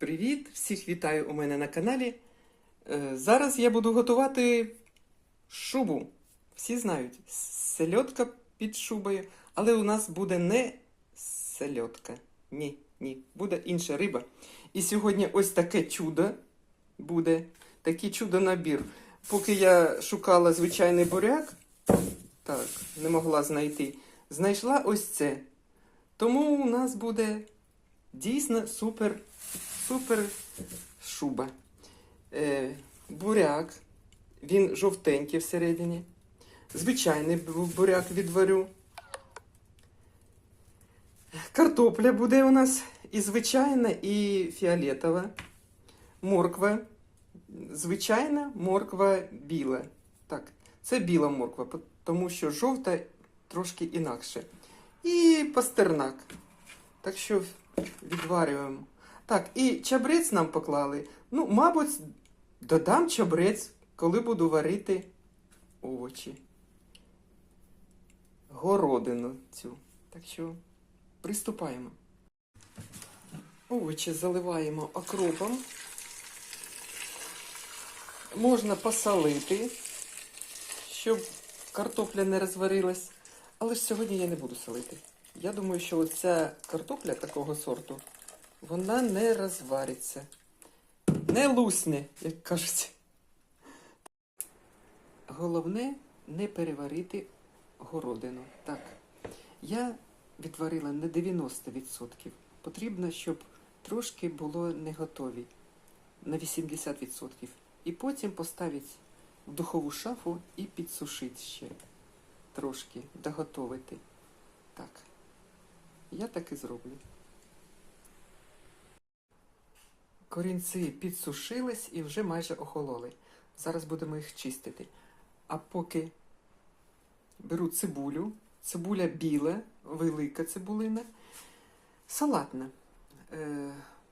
Привіт! Всіх вітаю у мене на каналі. Е, Зараз я буду готувати шубу. Всі знають, сельодка під шубою, але у нас буде не сельодка. Ні, ні, буде інша риба. І сьогодні ось таке чудо буде, такий чудо-набір. Поки я шукала звичайний буряк, так, не могла знайти, знайшла ось це. Тому у нас буде дійсно супер, супер шуба. Е, буряк, він жовтенький всередині. Звичайний буряк відварю. Картопля буде у нас і звичайна, і фіолетова. Морква. Звичайна морква біла. Так, це біла морква, тому що жовта трошки інакше. І пастернак. Так що відварюємо. Так, і чабрець нам поклали. Ну, мабуть, додам чабрець, коли буду варити овочі. Городину цю. Так що приступаємо. Овочі заливаємо окропом. Можна посолити, щоб картопля не розварилась. Але ж сьогодні я не буду солити. Я думаю, що ця картопля такого сорту, вона не розвариться. Не лусне, як кажуть. Головне не переварити городину. Так, я відварила на 90%. Потрібно, щоб трошки було не готові. На 80%. І потім поставити в духову шафу і підсушити ще трошки, доготовити. Так. Я так і зроблю. Корінці підсушились і вже майже охололи. Зараз будемо їх чистити. А поки беру цибулю, цибуля біла, велика цибулина, салатна. Е,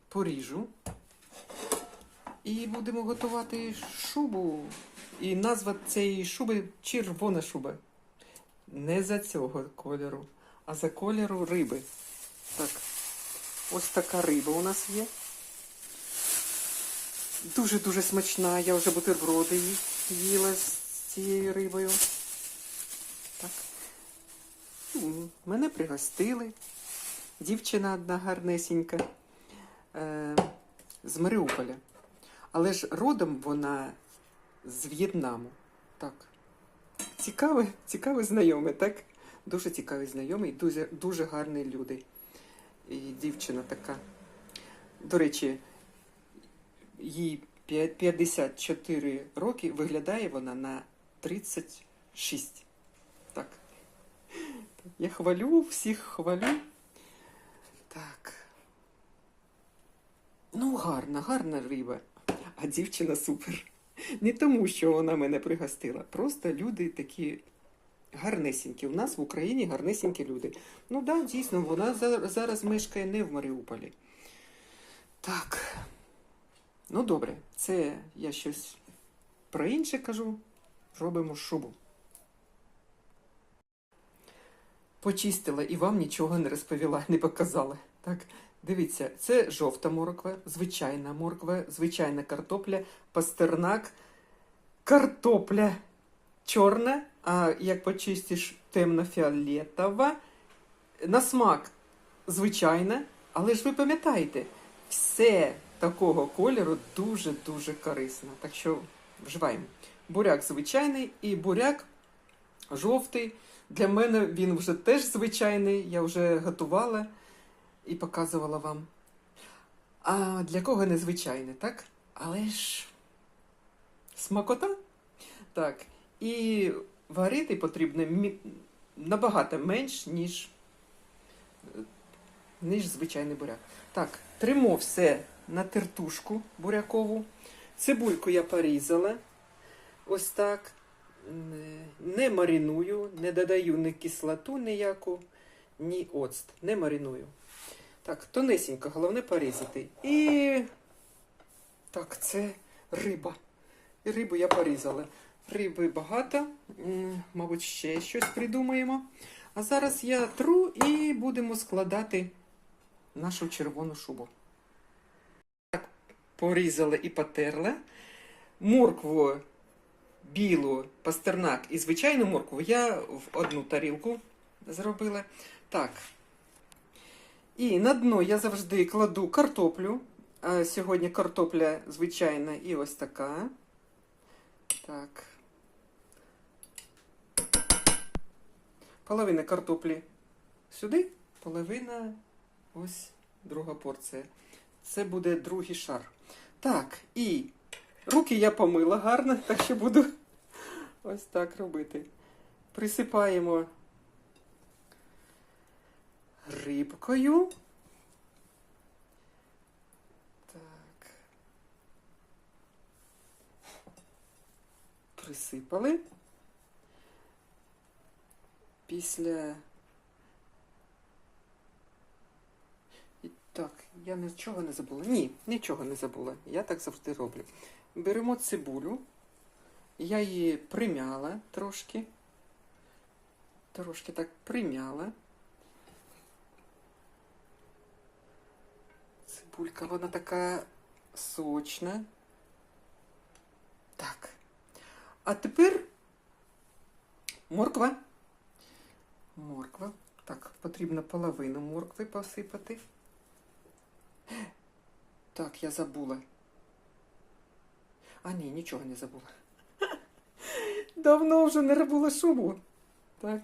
поріжу. І будемо готувати шубу. І назва цієї шуби червона шуба. Не за цього кольору, а за кольору риби. Так, ось така риба у нас є. Дуже-дуже смачна. Я вже бутерброди їла з цією рибою. Так. Мене пригостили. Дівчина одна гарнесенька е, з Маріуполя. Але ж родом вона з В'єтнаму. Так. Цікаве, цікаве знайоме, так? Дуже цікавий знайомий, дуже, дуже гарні люди. І дівчина така. До речі, їй 54 роки, виглядає вона на 36. Так. Я хвалю, всіх хвалю. Так. Ну, гарна, гарна риба. А дівчина супер. Не тому, що вона мене пригостила. Просто люди такі гарнесенькі. У нас в Україні гарнесенькі люди. Ну так, да, дійсно, вона зараз мешкає не в Маріуполі. Так. Ну, добре, це я щось про інше кажу. Робимо шубу. Почистила і вам нічого не розповіла, не показала. Так, дивіться, це жовта морква, звичайна морква, звичайна картопля, пастернак, картопля чорна, а як почистиш темно-фіолетова. На смак звичайна, але ж ви пам'ятаєте, все такого кольору дуже-дуже корисно. Так що вживаємо. Буряк звичайний і буряк жовтий. Для мене він вже теж звичайний, я вже готувала і показувала вам. А для кого незвичайний, так? Але ж смакота. Так. І варити потрібно набагато менш, ніж, ніж звичайний буряк. Так, тримо все на тертушку бурякову. Цибульку я порізала. Ось так. Не- мариную, не додаю ні кислоту ніяку, ні оцт. Не мариную. Так, тонесенько, головне порізати. І так, це риба. І рибу я порізала. Риби багато, мабуть, ще щось придумаємо. А зараз я тру і будемо складати нашу червону шубу. Так, порізала і потерла. Моркву білу, пастернак і звичайну моркву я в одну тарілку зробила. Так. І на дно я завжди кладу картоплю. Сьогодні картопля звичайна і ось така. Так. Половина картоплі сюди, половина ось друга порція. Це буде другий шар. Так, і руки я помила гарно, так що буду ось так робити. Присипаємо рибкою. Так. Присипали. Після. Так, я нічого не забула. Ні, нічого не забула. Я так завжди роблю. Беремо цибулю. Я її примяла трошки. Трошки так примяла. Цибулька, вона така сочна. Так. А тепер морква. Морква. Так, потрібно половину моркви посипати. Так, я забула. А ні, нічого не забула. Давно вже не робила шуму. Так.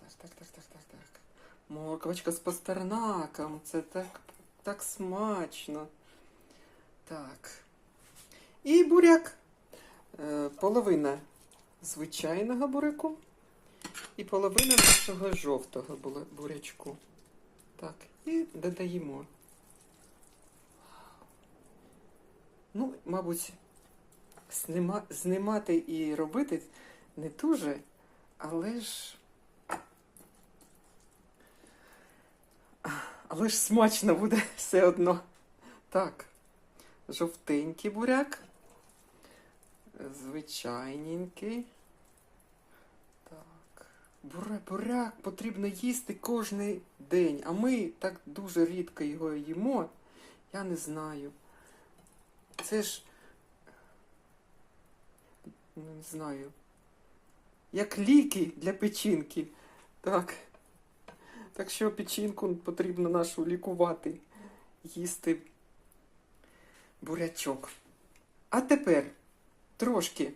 Так, так, так, так, так, так. Морквочка з пастернаком. Це так, так смачно. Так. І буряк. Е, половина звичайного буряку і половина нашого жовтого бурячку. Так, і додаємо. Ну, мабуть, снима, знімати і робити не дуже, але ж. Але ж смачно буде все одно. Так, жовтенький буряк. Звичайненький. Буряк потрібно їсти кожен день, а ми так дуже рідко його їмо. Я не знаю. Це ж. ну, Не знаю. Як ліки для печінки. Так. Так що печінку потрібно нашу лікувати, їсти бурячок. А тепер трошки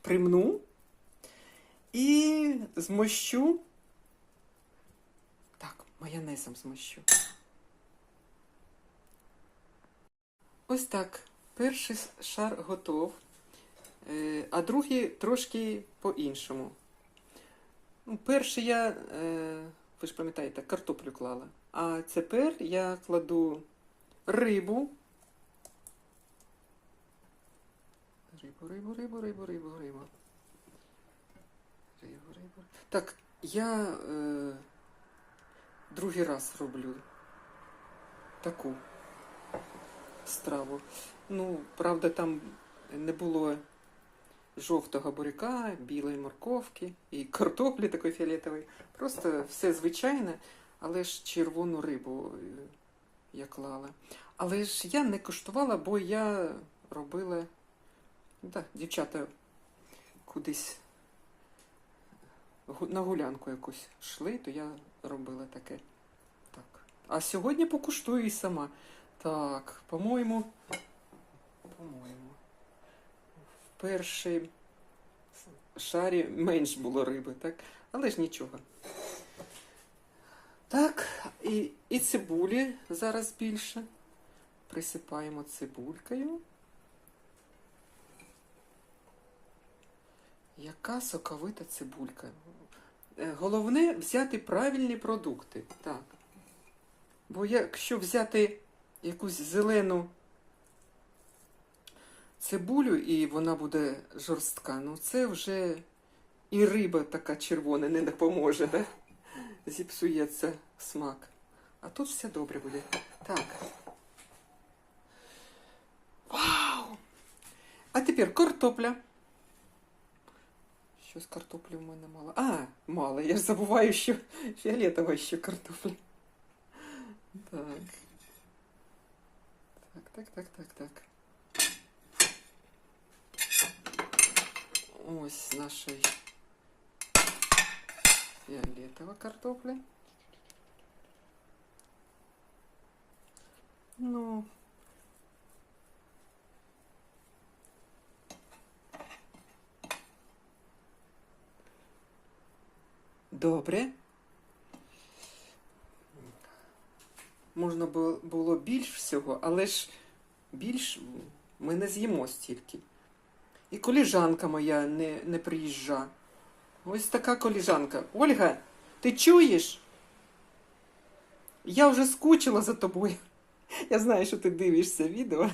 примну і змощу. Так, майонезом змощу. Ось так. Перший шар готов, е, а другий трошки по-іншому. Ну, Перший я, е, ви ж пам'ятаєте, картоплю клала. А тепер я кладу рибу. Рибу, рибу, рибу, рибу, рибу, рибу. Рибу, рибу. Так, я е, другий раз роблю таку страву. Ну, правда, там не було жовтого буряка, білої морковки і картоплі такої фіолетової. Просто все звичайне, але ж червону рибу е, я клала. Але ж я не коштувала, бо я робила. Ну, дівчата кудись на гулянку якусь йшли, то я робила таке. Так. А сьогодні покуштую і сама. Так, по-моєму, по-моєму, в першій шарі менш було риби, так? Але ж нічого. Так, і, і цибулі зараз більше. Присипаємо цибулькою. Яка соковита цибулька. Е, Головне взяти правильні продукти. Так. Бо якщо взяти якусь зелену цибулю і вона буде жорстка, ну це вже і риба така червона не допоможе, да? зіпсується смак. А тут все добре буде. Так. Вау! А тепер картопля. Щось картоплі в мене мало. А, мало. Я ж забуваю, що фіолетова ще картопля. Так. Так, так, так, так. Ось наша фіолетова картопля. Ну. Добре. Можна було- більш всього, але ж більш ми не з'їмо стільки. І коліжанка моя не, не приїжджа. Ось така коліжанка. Ольга, ти чуєш? Я вже скучила за тобою. Я знаю, що ти дивишся відео.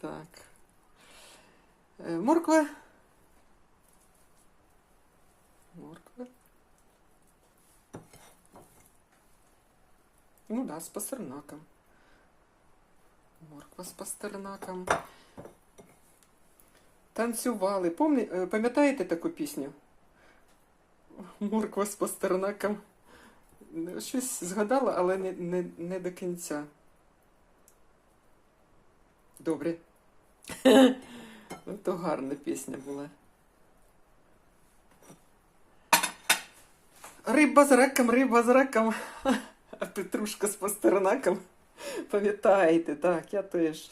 Так. Е, Морква. Морква. Ну да, з пастернаком. Морква з пастернаком. Танцювали. Пам'ятаєте таку пісню? Морква з пастернаком. Щось згадала, але не, не, не до кінця. Добре. Ну, То гарна пісня була. Риба з раком, риба з раком, петрушка з пастернаком. Пам'ятаєте, так, я теж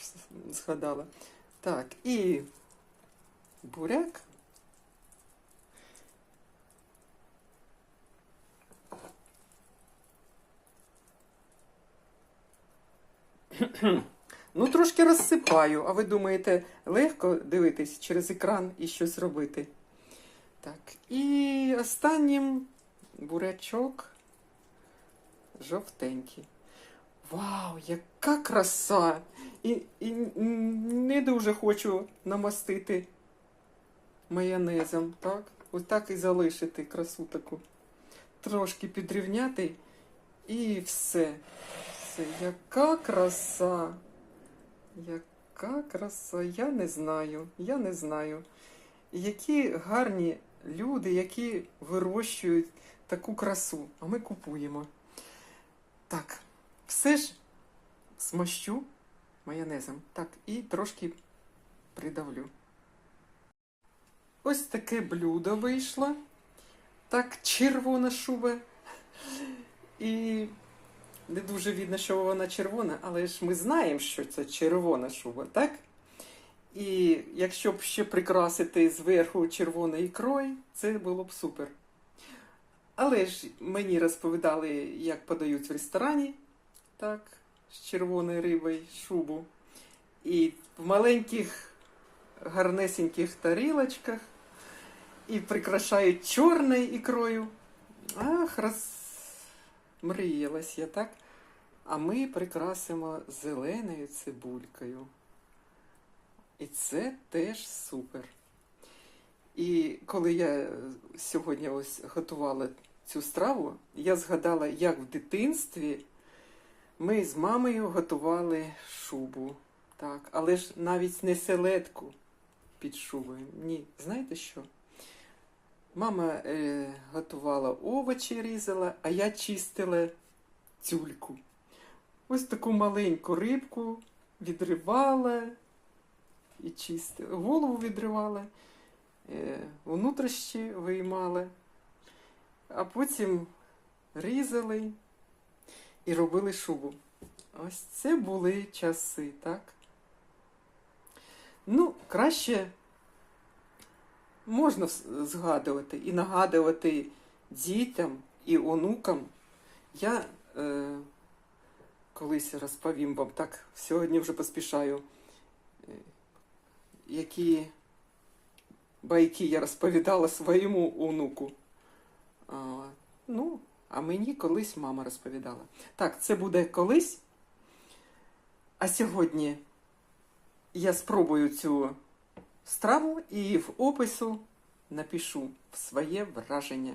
згадала. Так, і буряк. Ну, трошки розсипаю, а ви думаєте, легко дивитись через екран і щось робити. Так, і останнім бурячок жовтенький. Вау, яка краса! І, і не дуже хочу намастити майонезом, так? Ось так і залишити красу таку. Трошки підрівняти і все. Все, яка краса! Яка краса, я не знаю, я не знаю. Які гарні люди, які вирощують таку красу, а ми купуємо. Так, все ж смащу майонезом. Так, і трошки придавлю. Ось таке блюдо вийшло. Так, червона шуба. І не дуже видно, що вона червона, але ж ми знаємо, що це червона шуба, так? І якщо б ще прикрасити зверху червоною ікрою, це було б супер. Але ж мені розповідали, як подають в ресторані, так, з червоною рибою шубу. І в маленьких гарнесеньких тарілочках, і прикрашають чорною ікрою. Ах, роз... мріялась я, так? А ми прикрасимо зеленою цибулькою. І це теж супер. І коли я сьогодні ось готувала цю страву, я згадала, як в дитинстві ми з мамою готували шубу. Так, але ж навіть не селедку під шубою. Ні, знаєте що? Мама е, готувала овочі різала, а я чистила тюльку. Ось таку маленьку рибку відривала і чистила. Голову відривала, е, внутрішні виймала, а потім різали і робили шубу. Ось це були часи, так? Ну, краще можна згадувати і нагадувати дітям і онукам. Я е, колись розповім вам так, сьогодні вже поспішаю, е, які байки я розповідала своєму онуку. А, ну, а мені колись мама розповідала. Так, це буде колись. А сьогодні я спробую цю страву і в опису напишу своє враження.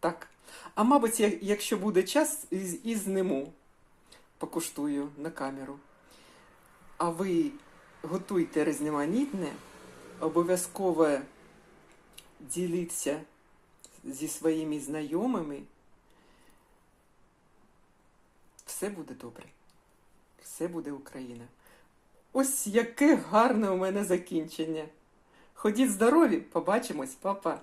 Так. А мабуть, якщо буде час, і зниму, покуштую на камеру. А ви готуйте різноманітне, обов'язково діліться зі своїми знайомими. Все буде добре. Все буде Україна. Ось яке гарне у мене закінчення. Ходіть здорові, побачимось, папа.